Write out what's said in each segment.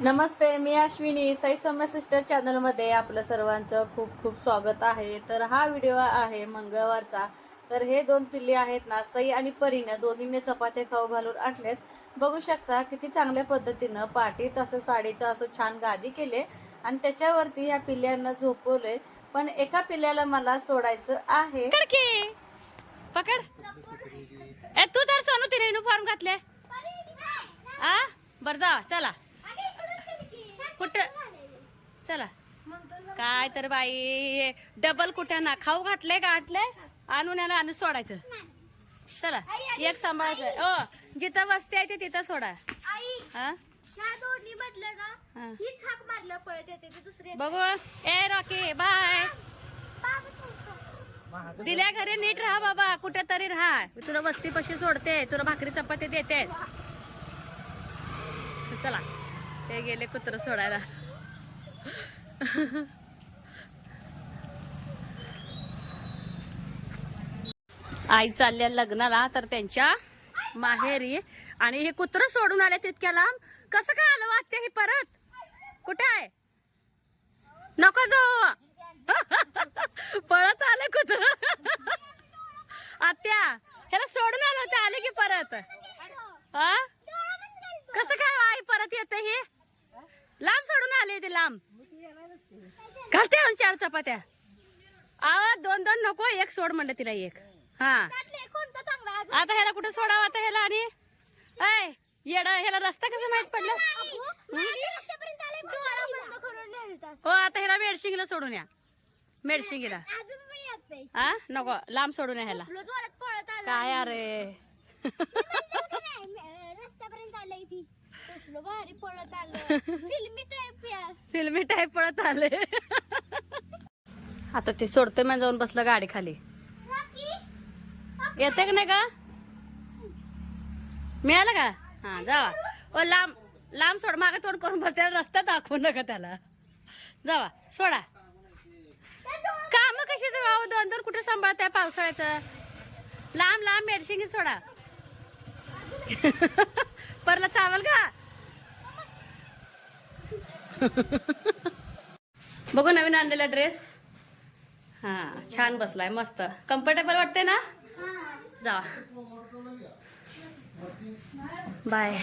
नमस्ते मी अश्विनी. साई सौम्य सिस्टर चॅनलमध्ये आपलं सर्वांचं खूप खूप स्वागत आहे. तर हा व्हिडिओ आहे मंगळवारचा. तर हे दोन पिल्ले आहेत ना सई आणि परीनं दोघींनी चपात्या खाऊ घालून आणलेत. बघू शकता किती चांगल्या पद्धतीनं पाटीत असं साडीचं असं छान गादी केले आणि त्याच्यावरती या पिल्ल्यांना झोपवले. पण एका पिल्ल्याला मला सोडायचं आहे. पकड ए तू तर सोनू तिने युनिफॉर्म घातले. आ? बर जा चला. कुठं? चला. काय तर बाई. डबल कुठं ना खाऊ घातले घातले आणून याला आणि सोडायचं. चला एक सांभाळायचं. ओ जिथं वस्ती आहे ते तिथं सोडा. हा? बघू. ए रॉकी बाय. दिल्या घरी नीट राहा बाबा कुठे तरी राहा. तुला वस्ती पशी सोडते तुला भाकरी चपाती देते. चला. ते गेले कुत्र सोडायला. आई चालल्या लग्नाला तर त्यांच्या माहेरी. आणि हे कुत्र सोडून आले तितक्या लांब कसं काय आलं वाटते हे परत? कुठे आहे? नको जाऊ. पळत आले कुत्र. आत्या ह्याला सोडून आलं होतं आले की परत? हा कसं काय आई परत येते हे? लांब सोडून आले ते लांब. घालते म्हणून चार चपात्या. आवा दोन दोन नको एक सोड म्हणलं तिला एक. हा. आता ह्याला कुठं सोडावं? आता ह्याला आणि ऐ येड ह्याला रस्ता कसं माहीत पडलं? हो आता ह्याला मेडशिंगला सोडून या. मेडशिंगीला. हा? नको लांब सोडून या ह्याला. काय अरे? कसलं भारी पळत आलं. फिल्मी टाईप यार. फिल्मी टाईप पळत आले. आता ते सोडते मी जाऊन बसलं गाडी खाली. येते का नाही का मिळालं का? हा जावा. ओ लांब लांब सोड मागे तोंड करून बसते रस्ता दाखवू नका त्याला. जावा सोडा. काम कशी जाऊ दोन दोन कुठे सांभाळताय पावसाळ्याचं? लांब लांब मेडशिंगी सोडा. परला चावल का बघू नवीन आणलेला ड्रेस हा छान बसलाय मस्त. कम्फर्टेबल वाटते ना? जा. बाय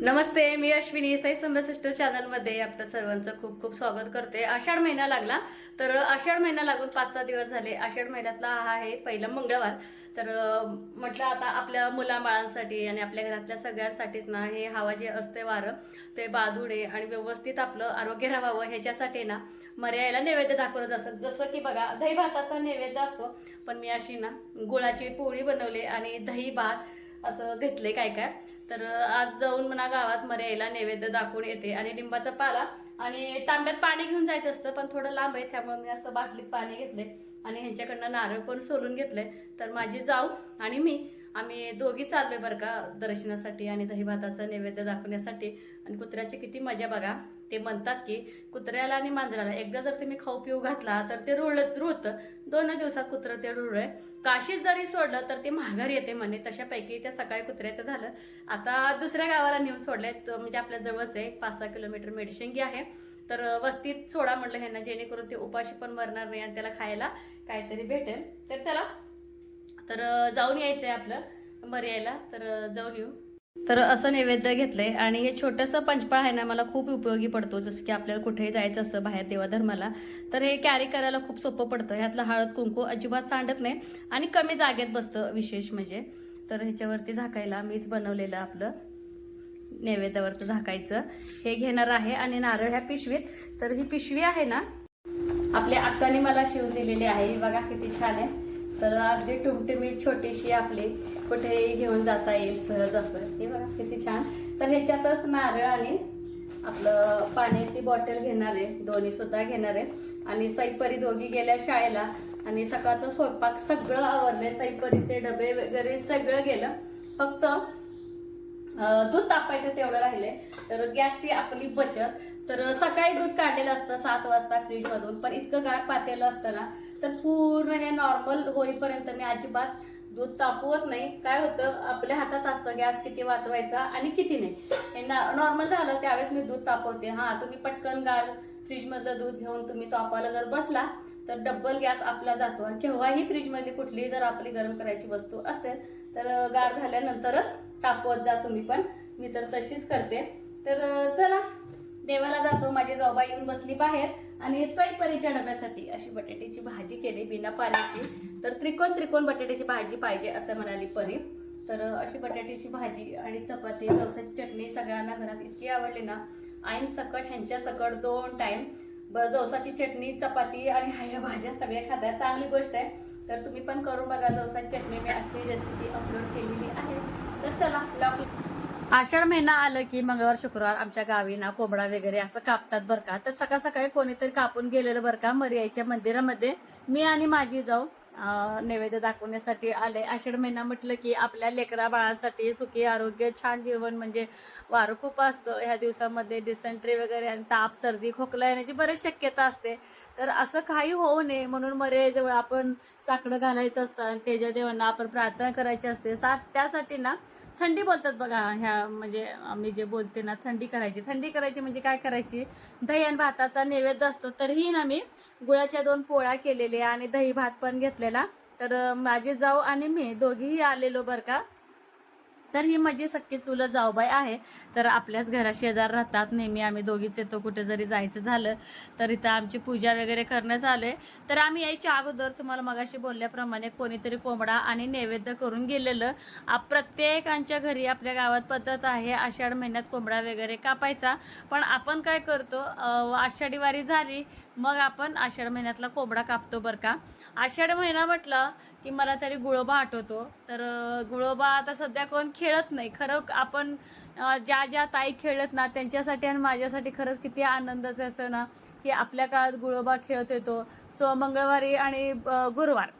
नमस्ते मी अश्विनी साई संभ्य सिस्टर चॅनलमध्ये आपलं सर्वांचं खूप खूप स्वागत करते. आषाढ महिना लागला तर आषाढ महिना लागून पाच सहा दिवस झाले. आषाढ महिन्यातला हा आहे पहिला मंगळवार. तर म्हटलं आता आपल्या मुलाबाळांसाठी आणि आपल्या घरातल्या सगळ्यांसाठीच ना हे हवा जे असते वारं ते बाधुडे आणि व्यवस्थित आपलं आरोग्य राहावं ह्याच्यासाठी ना मर्यायला नैवेद्य दाखवत असत. जसं की बघा दही भाताचा नैवेद्य असतो पण मी अशी ना गुळाची पोळी बनवली आणि दही भात असं घेतले काय काय. तर आज जाऊन म्हणा गावात मर्यायला नैवेद्य दाखवून येते. आणि लिंबाचा पाला आणि तांब्यात पाणी घेऊन जायचं असतं पण थोडं लांब आहे त्यामुळे मी असं बाटलीत पाणी घेतले आणि ह्यांच्याकडनं नारळ पण सोलून घेतले तर माझी जाऊ आणि मी आम्ही दोघी चाललोय बरं का दर्शनासाठी आणि दहीभाताचं नैवेद्य दाखवण्यासाठी. आणि कुत्र्याची किती मजा बघा. ते म्हणतात की कुत्र्याला आणि मांजराला एकदा जर तुम्ही खाऊ पिऊ घातला तर ते रुळत रुळतं दोन दिवसात कुत्रं ते रुळ काशीच जरी सोडलं तर ते माघार येते म्हणे. तशापैकी त्या सकाळी कुत्र्याचं झालं. आता दुसऱ्या गावाला नेऊन सोडलंय. म्हणजे आपल्या जवळच आहे. पाच सहा किलोमीटर मेडशिंगी आहे. तर वस्तीत सोडा म्हटलं ह्यांना जेणेकरून ते उपाशी पण मरणार नाही आणि त्याला खायला काहीतरी भेटेल. तर चला तर जाऊन यायचं आहे आपलं मर्यायला. तर जाऊन येऊ. तर असं नैवेद्य घेतलंय आणि हे छोटंसं पंचपाळ आहे ना मला खूप उपयोगी पडतो. जसं की आपल्याला कुठेही जायचं असतं बाहेर देवाधर्माला तर हे कॅरी करायला खूप सोपं पडतं. ह्यातलं हळद कुंकू अजिबात सांडत नाही आणि कमी जागेत बसतं विशेष म्हणजे. तर ह्याच्यावरती झाकायला मीच बनवलेलं आपलं नैवेद्यावरचं झाकायचं. हे घेणार आहे आणि नारळ ह्या पिशवीत. तर ही पिशवी आहे ना आपल्या अक्काने मला शिवून दिलेली आहे. बघा किती छान आहे. तर अगदी टुमटुमी छोटीशी आपली कुठेही घेऊन जाता येईल सहज असं. हे बघा किती छान. तर ह्याच्यातच नारळ आणि आपलं पाण्याची बॉटल घेणार आहे. दोन्ही सुद्धा घेणार आहे. आणि सईपरी दोघी गेल्या शाळेला. आणि सकाळचं स्वयंपाक सगळं आवरले सईपरीचे डबे वगैरे सगळं गेलं. फक्त दूध तापायचं तेवढं राहिले तर गॅसची आपली बचत. तर सकाळी दूध काढलेलं असतं सात वाजता फ्रीजमधून पण इतकं गार पातेलं असतं ना तर पूर्ण हे नॉर्मल होईपर्यंत मी अजिबात दूध तापवत नाही. काय होतं आपल्या हातात असतं गॅस किती वाचवायचा आणि किती नाही. नॉर्मल झालं त्यावेळेस मी दूध तापवते. हा तुम्ही पटकन गार फ्रीजमधलं दूध घेऊन तुम्ही तापायला जर बसला तर डब्बल गॅस आपला जातो. आणि केव्हाही फ्रीजमध्ये कुठलीही जर आपली गरम करायची वस्तू असेल तर गार झाल्यानंतरच तापवत जा तुम्ही पण. मी तर तशीच करते. तर चला देवाला जातो. माझी जाऊबा येऊन बसली बाहेर. आणि सैपरीच्या डब्यासाठी अशी बटाट्याची भाजी केली बिना पाण्याची. तर त्रिकोण त्रिकोण बटाट्याची भाजी पाहिजे असं म्हणाली परी. तर अशी बटाट्याची भाजी आणि चपाती जवसाची चटणी सगळ्यांना घरात इतकी आवडली ना आईन सकट ह्यांच्या सकट दोन टाईम जवसाची चटणी चपाती आणि ह्या भाज्या सगळ्या खातात चांगली गोष्ट आहे. तर तुम्ही पण करून बघा जवसाची चटणी मी अशी रेसिपी अपलोड केलेली आहे. तर चला लॉक आषाढ महिना आलं की मंगळवार शुक्रवार आमच्या गावी ना कोंबडा वगैरे असं कापतात बरं का. तर सकाळ सकाळी कोणीतरी कापून गेलेलं बरं का मरियाईच्या मंदिरामध्ये. मी आणि माझी जाऊ नैवेद्य दाखवण्यासाठी आले. आषाढ महिना म्हटलं की आपल्या लेकरा बाळांसाठी सुखी आरोग्य छान जीवन म्हणजे वारं खूप असतं. ह्या दिवसामध्ये डिसेंट्री वगैरे आणि ताप सर्दी खोकला येण्याची बरीच शक्यता असते. तर असं काही होऊ नये म्हणून मर्यादेजवळ आपण साकडं घालायचं असतं आणि तेजा देवांना आपण प्रार्थना करायची असते. सा त्यासाठी ना थंडी बोलतात बघा ह्या म्हणजे मी जे बोलते ना थंडी करायची. थंडी करायची म्हणजे काय करायची? दही आणि भाताचा नैवेद्य असतो तरीही ना मी गुळाच्या दोन पोळ्या केलेल्या आणि दही भात पण घेतलेला. तर माझे जाऊ आणि मी दोघीही आलेलो बरं का. तर ही माझी सख्खी चुलत जाऊबाई आहे. तर आपल्याच घरा शेजार राहतात. नेहमी आम्ही दोघीच येतो. कुठे जरी जायचं झालं तर इथं आमची पूजा वगैरे करणं आले तर आम्ही यायच्या अगोदर तुम्हाला मगाशी बोलल्याप्रमाणे कोणीतरी कोंबडा आणि नैवेद्य करून गेलेलं. प्रत्येकांच्या घरी आपल्या गावात पद्धत आहे. आषाढ महिन्यात कोंबडा वगैरे कापायचा. पण आपण काय करतो आषाढी वारी झाली मग आपण आषाढ महिन्यातला कोंबडा कापतो बरं का. आषाढ महिना म्हटलं की मला तरी गुळोबा आठवतो. तर गुळोबा आता सध्या कोण खेळत नाही. खरं आपण ज्या ज्या ताई खेळत ना त्यांच्यासाठी आणि माझ्यासाठी खरंच किती आनंदाचं असं ना की आपल्या काळात गुळोबा खेळत येतो. सो मंगळवारी आणि गुरुवार.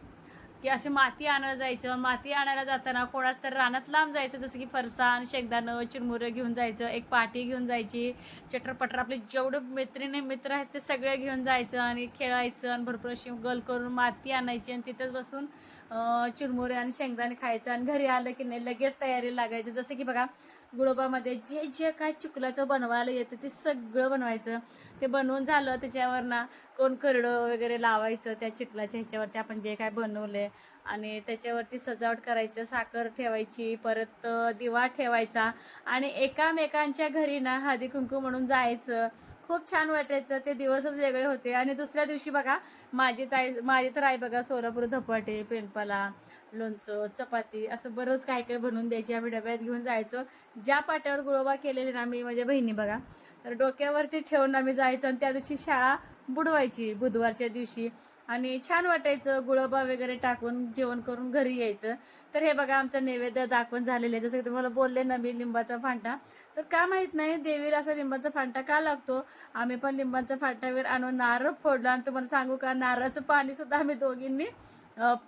की अशी माती आणायला जायचं. माती आणायला जाताना कोणाच तर रानात लांब जायचं जसं की फरसाण शेंगदाणं चिरमुरं घेऊन जायचं एक पाटी घेऊन जायची चटरपटर आपले जेवढे मैत्रिणी मित्र आहेत ते सगळे घेऊन जायचं आणि खेळायचं आणि भरपूर अशी गल करून माती आणायची आणि तिथेच बसून चुरमुरे चिरमुरे आणि शेंगदाणे खायचं आणि घरी आलं की नाही लगेच तयारी लागायची. जसं की बघा गुळोबामध्ये जे जे काय चुकल्याचं बनवायला येतं ते सगळं बनवायचं. ते बनवून झालं त्याच्यावर ना कोण करडं वगैरे लावायचं त्या चिखलाच्या ह्याच्यावरती आपण जे काय बनवले आणि त्याच्यावरती सजावट करायचं साखर ठेवायची परत दिवा ठेवायचा. आणि एकामेकांच्या घरी ना हळदी कुंकू म्हणून जायचं. खूप छान वाटायचं. ते दिवसच वेगळे होते. आणि दुसऱ्या दिवशी बघा माझी ताई माझी तर आई बघा सोलापूर धपाटे पेनपाला लोणचं चपाती असं बरंच काय काय बनवून द्यायची. आम्ही डब्यात घेऊन जायचो. ज्या पाट्यावर गुळोबा केलेले ना आम्ही माझ्या बहिणी बघा तर डोक्यावरती ठेवून आम्ही जायचं आणि त्या दिवशी शाळा बुडवायची बुधवारच्या दिवशी. आणि छान वाटायचं गुळोबा वगैरे टाकून जेवण करून घरी यायचं. तर हे बघा आमचं नैवेद्य दाखवून झालेलं आहे. जसं की तुम्हाला बोलले ना मी लिंबाचा फांटा. तर का माहीत नाही देवीला असा लिंबाचा फांटा का लागतो? आम्ही पण लिंबाचा फांटावर आणून नारळ फोडला. आणि तुम्हाला सांगू का नारळाचं पाणीसुद्धा आम्ही दोघींनी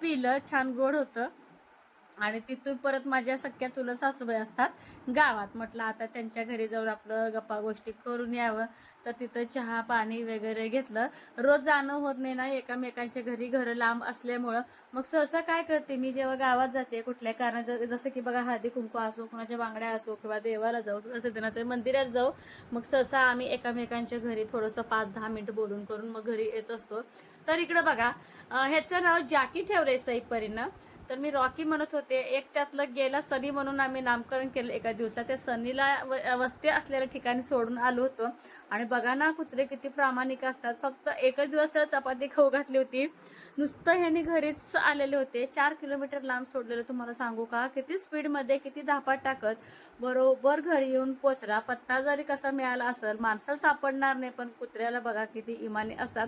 पिलं. छान गोड होतं. आणि तिथून परत माझ्या सख्या चुलत सासूबाई असतात गावात. म्हटलं आता त्यांच्या घरी जाऊन आपलं गप्पा गोष्टी करून यावं. तर तिथं चहा पाणी वगैरे घेतलं. रोज जाणं होत नाही ना एकामेकांच्या घरी घरं लांब असल्यामुळं. मग सहसा काय करते मी? जेव्हा गावात जाते कुठल्या कारण जसं की बघा हळदी कुंकू असो कुणाच्या बांगड्या असो किंवा देवाला जाऊ असं ते तर मंदिरात जाऊ. मग सहसा आम्ही एकामेकांच्या घरी थोडंसं पाच दहा मिनटं बोलून करून मग घरी येत असतो. तर इकडं बघा ह्याचं नाव जॅकी ठेवलंय सईपरीनं. तर मी रॉकी म्हणत होते एक त्यातलं गेला सनी म्हणून आम्ही नामकरण केलं एका दिवसात. त्या सनीला व- वस्ती असलेल्या ठिकाणी सोडून आलो होतो. आणि बघा ना कुत्रे किती प्रामाणिक असतात. फक्त एकच दिवस त्याला चपाती खाऊ घातली होती. नुसतं ह्याने घरीच आलेले होते. चार किलोमीटर लांब सोडलेलं. तुम्हाला सांगू का? किती स्पीडमध्ये किती धापात टाकत बरोबर घरी येऊन पोचला. पत्ता जरी कसा मिळाला असेल माणसाला सापडणार नाही पण कुत्र्याला बघा किती इमानी असतात.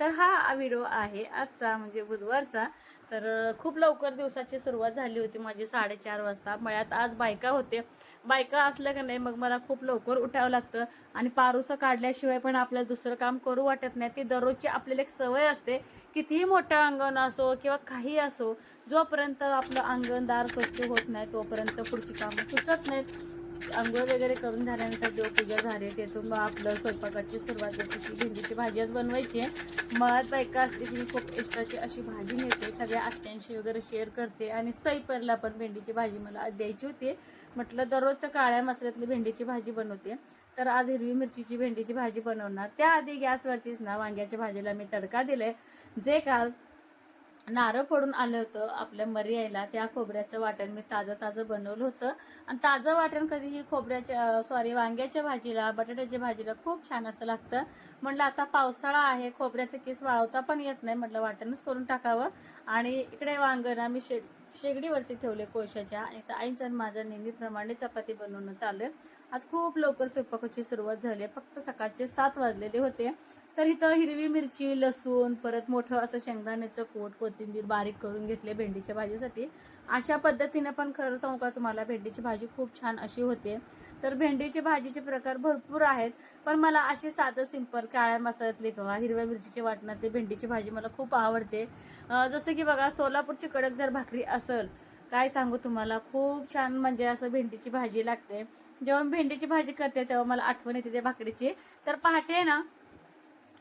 तर हा व्हिडिओ आहे आजचा म्हणजे बुधवारचा. तर खूप लवकर दिवसाची सुरुवात झाली होती माझी साडेचार वाजता. मळ्यात आज बायका होते. बायका असल्या का नाही मग मला खूप लवकर उठावं लागतं. आणि पारूसं काढल्याशिवाय पण आपल्याला दुसरं काम करू वाटत नाही. ती दररोजची आपल्याला एक सवय असते. कितीही मोठं अंगण असो किंवा काही असो जोपर्यंत आपलं अंगणदार स्वच्छ होत नाही तोपर्यंत पुढची कामं सुचत नाहीत. आंघोळ वगैरे करून झाल्यानंतर देवपूजा झाली तेथून मग आपलं स्वयंपाकाची सुरुवात जशी की भेंडीची भाजी आज बनवायची आहे. मग बायका असते की मी खूप एक्स्ट्राची अशी भाजी नेते सगळ्या आत्यांशी वगैरे शेअर करते आणि सईपरला पण भेंडीची भाजी मला आज द्यायची होती. म्हटलं दररोजचं काळ्या मसाल्यातली भेंडीची भाजी बनवते. तर आज हिरवी मिरचीची भेंडीची भाजी बनवणार. त्याआधी गॅसवरतीच ना वांग्याच्या भाजीला मी तडका दिले जे काल नारळ फोडून आलं होतं आपल्या मर्यायला त्या खोबऱ्याचं वाटण मी ताजं ताजं बनवलं होतं. आणि ताजं वाटण कधीही खोबऱ्याच्या सॉरी वांग्याच्या भाजीला बटाट्याच्या भाजीला खूप छान असं लागतं. म्हटलं आता पावसाळा आहे खोबऱ्याचं केस वाळवता पण येत नाही. म्हटलं वाटणच करून टाकावं. आणि इकडे वांगण आम्ही शे शेगडीवरती ठेवले कोळशाच्या. आणि आईचं आणि माझं नेहमीप्रमाणे चपाती बनवणं चालू आहे. आज खूप लवकर स्वयंपाकाची सुरुवात झाली आहे. फक्त सकाळचे सात वाजलेले होते. तर इथं हिरवी मिरची लसूण परत मोठं असं शेंगदाण्याचं कोट कोथिंबीर बारीक करून घेतले भेंडीच्या भाजीसाठी. अशा पद्धतीने पण खरं सांगू का तुम्हाला भेंडीची भाजी खूप छान अशी होते. तर भेंडीची भाजीचे प्रकार भरपूर आहेत पण मला अशी साधं सिंपल काळ्या मसाल्यातली किंवा हिरव्या मिरचीची वाटणातली भेंडीची भाजी मला खूप आवडते. जसं की बघा सोलापूरची कडक जर भाकरी असेल काय सांगू तुम्हाला खूप छान म्हणजे असं भेंडीची भाजी लागते. जेव्हा भेंडीची भाजी करते तेव्हा मला आठवण येते त्या भाकरीची. तर पहाटे ना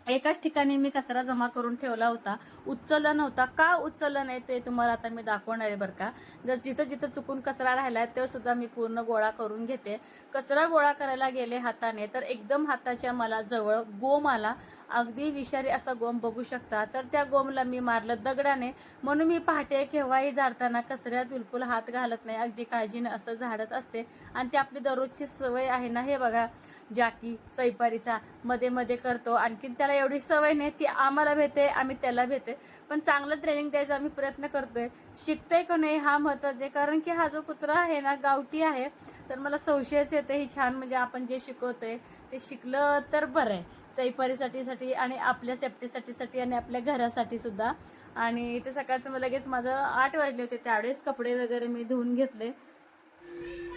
एकाच ठिकाणी मी कचरा जमा करून ठेवला होता. उचलला नव्हता. का उचलला नाही ते तुम्हाला आता मी दाखवणार आहे बरं का? जर जिथं जिथं चुकून कचरा राहिला आहे सुद्धा मी पूर्ण गोळा करून घेते. कचरा गोळा करायला गेले हाताने तर एकदम हाताच्या मला जवळ गोम आला. अगदी विषारी असा गोम बघू शकता. तर त्या गोमला मी मारलं दगडाने. म्हणून मी पहाटे केव्हाही झाडताना कचऱ्यात बिलकुल हात घालत नाही. अगदी काळजीने असं झाडत असते. आणि ते आपली दररोजची सवय आहे ना हे बघा. जाकी सैपारीचा मध्ये मध्ये करतो. आणखीन त्याला एवढी सवय नाही ती आम्हाला भेटे आम्ही त्याला भेटे पण चांगलं ट्रेनिंग द्यायचा आम्ही प्रयत्न करतोय. शिकतोय का नाही हा महत्त्वाचा आहे. कारण की हा जो कुत्रा आहे ना गावठी आहे तर मला संशयच येते ही छान म्हणजे आपण जे शिकवतोय ते शिकलं तर बरं आहे. सैपारीसाठीसाठी आणि आपल्या सेफ्टीसाठीसाठी आणि आपल्या घरासाठी सुद्धा. आणि ते सकाळचं मग लगेच माझं आठ वाजले होते त्यावेळेस कपडे वगैरे मी धुवून घेतले.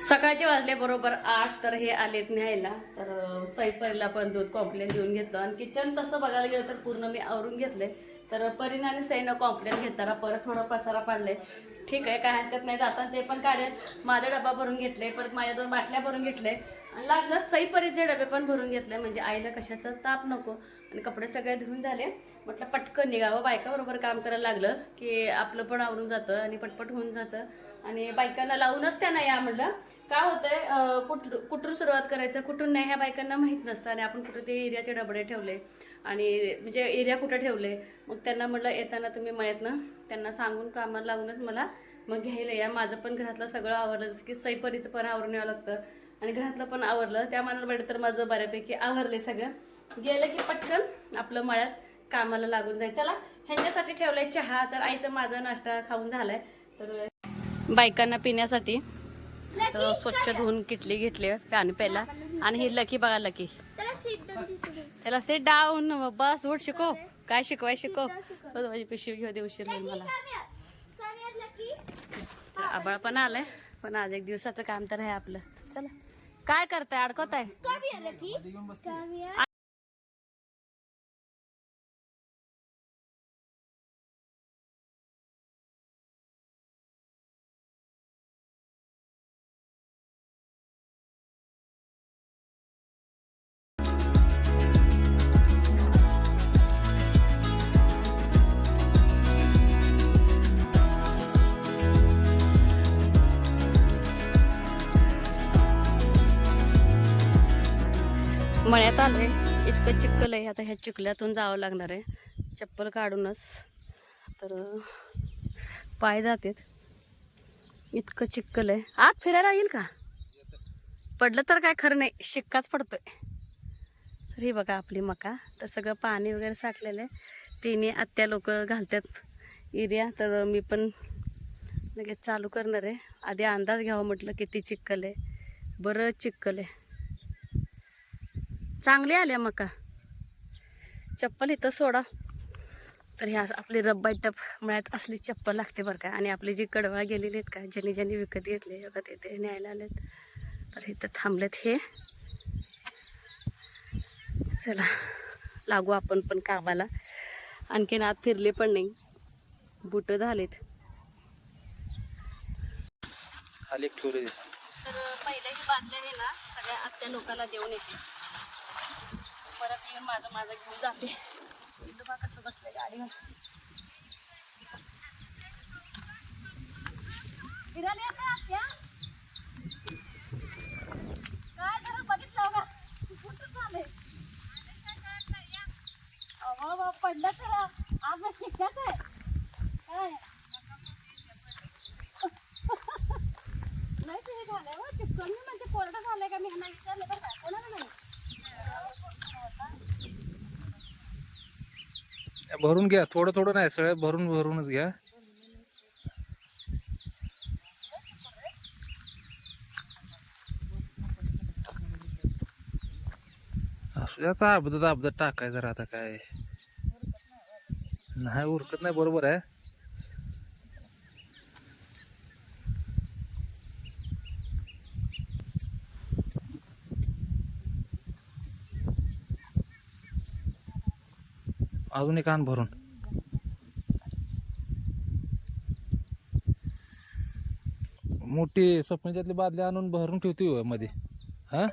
सकाळचे वाजले बरोबर आठ तर हे आलेत न्यायला. तर सैपरीला पण दूध कॉम्प्लेन देऊन घेतलं. आणि किचन तसं बघायला गेलं तर पूर्ण मी आवरून घेतले तर परिणामी आणि सईनं कॉम्प्लेन घेताना परत थोडा पसारा पाडले ठीक आहे काय हरकत नाही जाताना ते पण काढेल. माझा डबा भरून घेतले परत माझ्या दोन बाटल्या भरून घेतले आणि लागलं सईपरीचे डबे पण भरून घेतले म्हणजे आईला कशाचा ताप नको. आणि कपडे सगळे धुवून झाले. म्हटलं पटकन निघावं. बायकाबरोबर काम करायला लागलं की आपलं पण आवरून जातं आणि पटपट होऊन जातं. आणि बायकांना लावूनच त्यांना या म्हटलं काय होतंय अं, कुठ कुठून सुरुवात करायचं कुठून नाही ह्या बायकांना माहीत नसतं आणि आपण कुठं ते एरियाचे डबडे ठेवले आणि म्हणजे एरिया कुठं ठेवले मग त्यांना म्हटलं येताना तुम्ही मळ्यातनं त्यांना सांगून कामाला लावूनच मला मग घ्यायला या. माझं पण घरातलं सगळं आवरलं जसं की सैपरीचं पण आवरून यावं लागतं आणि घरातलं पण आवरलं. त्या मानाला तर माझं बऱ्यापैकी आवरले सगळं. गेलं की पटकन आपलं मळ्यात कामाला लागून जायचं. चला ह्यांच्यासाठी ठेवलाय चहा. तर आईचं माझा नाश्ता खाऊन झालाय. तर बायकांना पिण्यासाठी. स्वच्छ धुवून किटली घेतली पाणी प्यायला. आणि ही लकी बघा लकी. त्याला सिद्ध सेट डाऊन बस उठ शिकव. काय शिकवाय शिकव. हो, माझी पिशवी घेऊ दे उशीर होईल मला. तर आबाळ पण आलंय. पण आज एक दिवसाचं काम तर आहे आपलं. चला. काय करताय? अडकवताय? मळ्यात आलोय. इतकं चिखल आहे. आता ह्या चिखल्यातून जावं लागणार आहे. चप्पल काढूनच. तर पाय जातात. इतकं चिखल आहे. आत फिरायला येईल का? पडलं तर काय खरं नाही. शिक्काच पडतोय. तर ही बघा आपली मका. तर सगळं पाणी वगैरे साठलेलं आहे. तिने आत्या लोक घालतात एरिया तर मी पण लगेच चालू करणार आहे. आधी अंदाज घ्यावा म्हटलं किती चिखल आहे. बरं चिखल आहे. चांगले आल्या मका. चप्पल इथं सोडा. तर ह्या आपली रब्बाई टप मळ्यात असली चप्पल लागते बरं का. आणि आपली जी कडवा गेलेली आहेत का ज्यांनी ज्यांनी विकत घेतले विकत येते न्यायला आलेत. तर इथं थांबलेत हे. चला लागू आपण पण कामाला. आणखीन आत फिरले पण नाही. बुट झालेत. खाली तर पहिल्या ही बादल्या त्या लोकांना देऊन येते. परत माझं माझं घेऊन जाते. इथं बा कसं बसलंय गाडीवर. फिरायला येते काय जरा बघितलं का कुठं अहो बाबा, पडलं तर आज शिक्काच आहे. काय? नाही हो. ते झालंय चिकन मी म्हणजे कोरडं झालंय का मी ह्यांना विचारलं बरं का? कोणाला नाही भरून घ्या थोडं थोडं नाही सगळं भरून भरूनच घ्या. असू द्या आता अबदत अबदत टाकायचं आता काय. नाही उरकत नाही बरोबर आहे. अजून एक आण भरून. मोठी स्वप्नाच्यातली बादली आणून भरून ठेवते हो मध्ये. हा?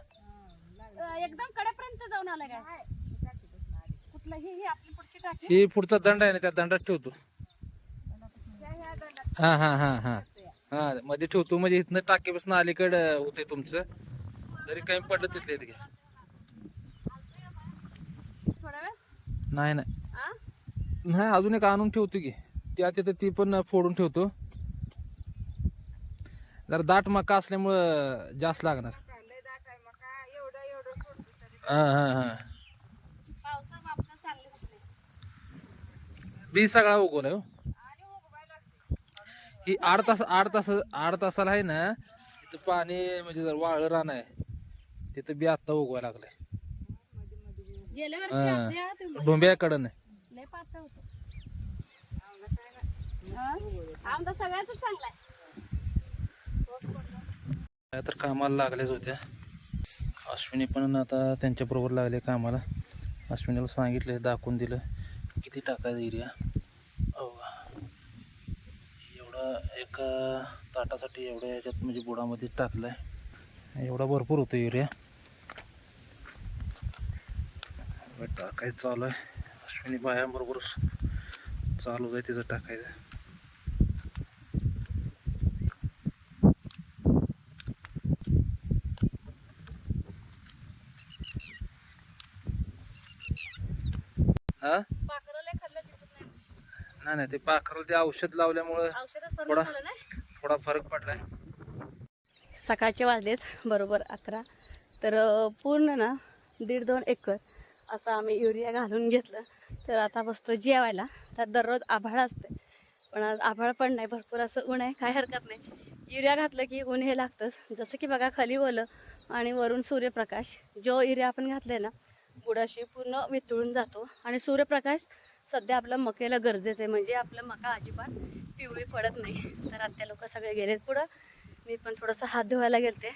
एकदम कडेपर्यंत जाऊन काय? कुठलं ही आपली पुढची टाकी? ही पुढचा दंड आहे ना त्या दंडात ठेवतो. हा हा हा हा. हा मध्ये ठेवतो म्हणजे इथनं टाकीपासून अलीकडं होते तुमचं. जरी कमी पडलं तिथले घ्या. नाही नाही? नाही अजून एक आणून ठेवतो की. त्या तिथं ती पण फोडून ठेवतो. जरा दाट मका असल्यामुळं जास्त लागणार. हा हा हा. बी सगळा उगवलाय हो. ही आठ तास आठ तास आठ तासाला आहे ना तिथं पाणी म्हणजे जर वाळलं रान आहे तिथं बी आत्ता उगवायला लागलंय. डोंबियाकडं नाही लय पातळ होतं हा? आमचा सगळ्याच चांगला आहे काय तर कामाला लागल्याच होत्या. अश्विनी पण आता त्यांच्याबरोबर लागले कामाला. अश्विनीला सांगितलं दाखवून दिलं. किती टाकायचं एरिया एवढा एका ताटासाठी एवढ्या याच्यात म्हणजे बुडामध्ये आहे एवढा भरपूर होतो एरिया टाकायचं चालू आहे. अश्विनी बायांबरोबर चालू आहे तिचं टाकायचं. हा? नाही नाही ते पाखराला ते औषध लावल्यामुळं थोडा थोडा फरक पडलाय. सकाळचे वाजलेत बरोबर अकरा. तर पूर्ण ना दीड दोन एकर असं आम्ही युरिया घालून घेतलं. तर आता बसतो जेवायला. त्यात दररोज आभाळ असते पण आज आभाळ पण नाही भरपूर असं ऊन आहे काय हरकत नाही. युरिया घातलं की ऊन हे लागतंच. जसं की बघा खाली ओलं आणि वरून सूर्यप्रकाश. जो युरिया आपण घातलाय ना बुडाशी पूर्ण वितळून जातो. आणि सूर्यप्रकाश सध्या आपलं मकेला गरजेचं आहे. म्हणजे आपलं मका अजिबात पिवळी पडत नाही. तर आत्या लोक सगळे गेलेत पुढं. मी पण थोडंसं हात धुवायला गेलते.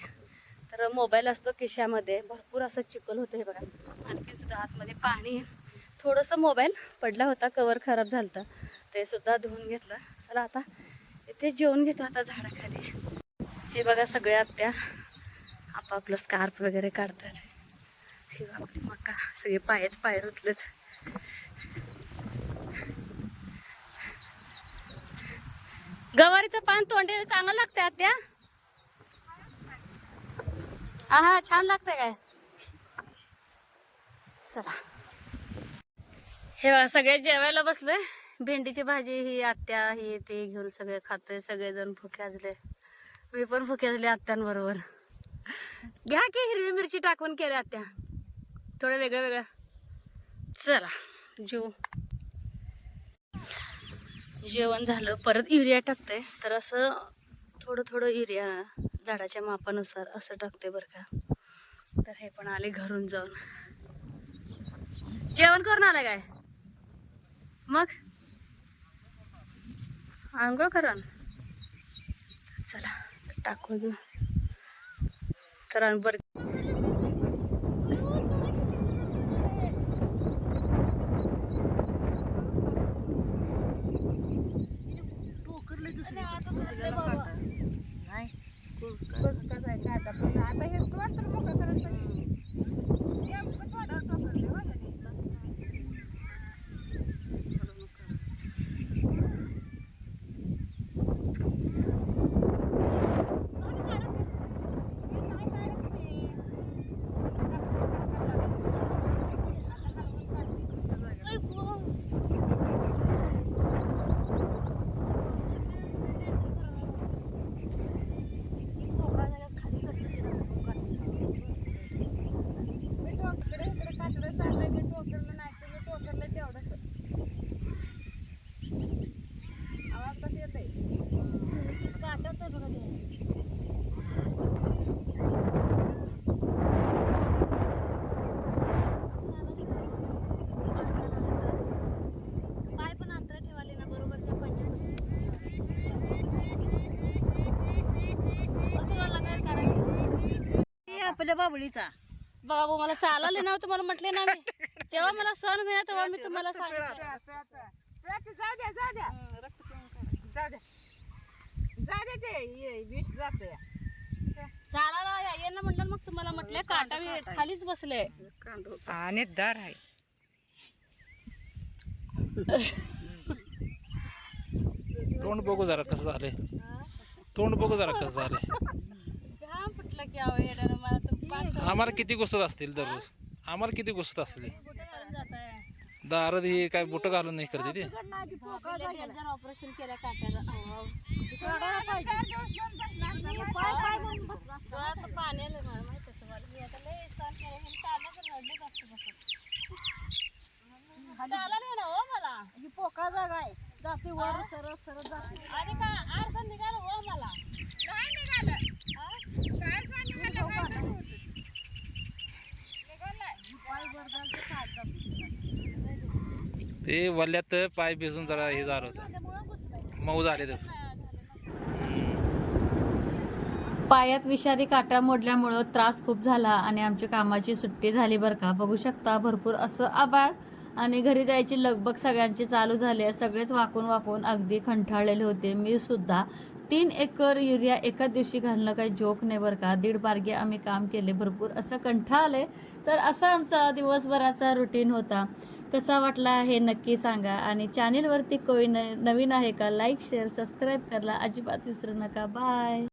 तर मोबाईल असतो खिशामध्ये. भरपूर असं चिखल होतं हे बघा. आणखी सुद्धा आतमध्ये पाणी. थोडंसं मोबाईल पडला होता. कवर खराब झालं होतं ते सुद्धा धुवून घेतलं. चला आता इथे जेवण घेतो आता झाडाखाली. हे बघा सगळ्या आत्या. आपापलं स्कार्फ वगैरे काढतात. आपली मका सगळे पायच पाय रुतलत. गवारीचं पान तोंडेला चांगलं लागतंय आत्या? हा हा छान लागतंय काय? चला. हे बघा सगळे जेवायला बसलोय. भेंडीची भाजी ही आत्या ही ते घेऊन सगळे खातोय. सगळेजण भुके असले मी पण भुके आत्यांबरोबर. घ्या की हिरवी मिरची टाकून केले आत्या. थोडं वेगळं वेगळं. चला जेऊ. जेवण झालं परत युरिया टाकते तर असं थोडं थोडं युरिया झाडाच्या मापानुसार असं टाकते बरं का. तर हे पण आले घरून जाऊन. जेवण करून आलं काय? मग? आंघोळ करून. चला टाकू तर आणि बरं नाही. कसं कसं आहे काय आता पण आता हे तोड तर मोकळं करायचं? आपल्या बाबळीचा. बाबा मला चालायला ना तुम्हाला म्हटले ना मी. जेव्हा मला सण होईल तेव्हा मी तुम्हाला सांगितलं जाऊ द्या जाऊ द्या. जाऊ द्या. जाऊ द्या ते ये, विष जात चालायला या- ये ना म्हटलं मग तुम्हाला म्हटले काटा मी खालीच बसले. आणि दार आहे. तोंड बघू जरा कसं झालंय. तोंड बघू जरा कसं झालंय. घाम फुटलं की अहो येणार मला तर आम्हाला किती घुसत असतील दररोज? आम्हाला किती घुसत असतील? दारात ही काय बुटं घालून नाही करते ती? ऑपरेशन केलं हो पोका जागा आहे जाते वर सरत सरत जाते आणि का अर्ध निघालं हो मला निघालं काय कसं होतं? पाय वर घालते, खात जाते. ते वल्ल्यात पाय भिजून जरा हे झालं होतं. मऊ झाले तर पायात विषारी काटा मोडल्यामुळं त्रास खूप झाला आणि आमच्या कामाची सुट्टी झाली बरं का. बघू शकता भरपूर असं आबाळ आणि घरी जायची लगबग सगळ्यांची चालू झाली सगळेच वाकून वाकून अगदी कंठाळलेले होते. मी सुद्धा तीन एकर युरिया एका दिवशी घालणं काही जोक नाही बरं का. दीड बारगे आम्ही काम केले. भरपूर असं कंठा आले तर असा आमचा दिवसभराचा रुटीन होता. कसा वाटला हे नक्की सांगा. आणि चॅनेलवरती कोणी न- नवीन आहे का लाईक शेअर सबस्क्राईब करायला अजिबात विसरू नका. बाय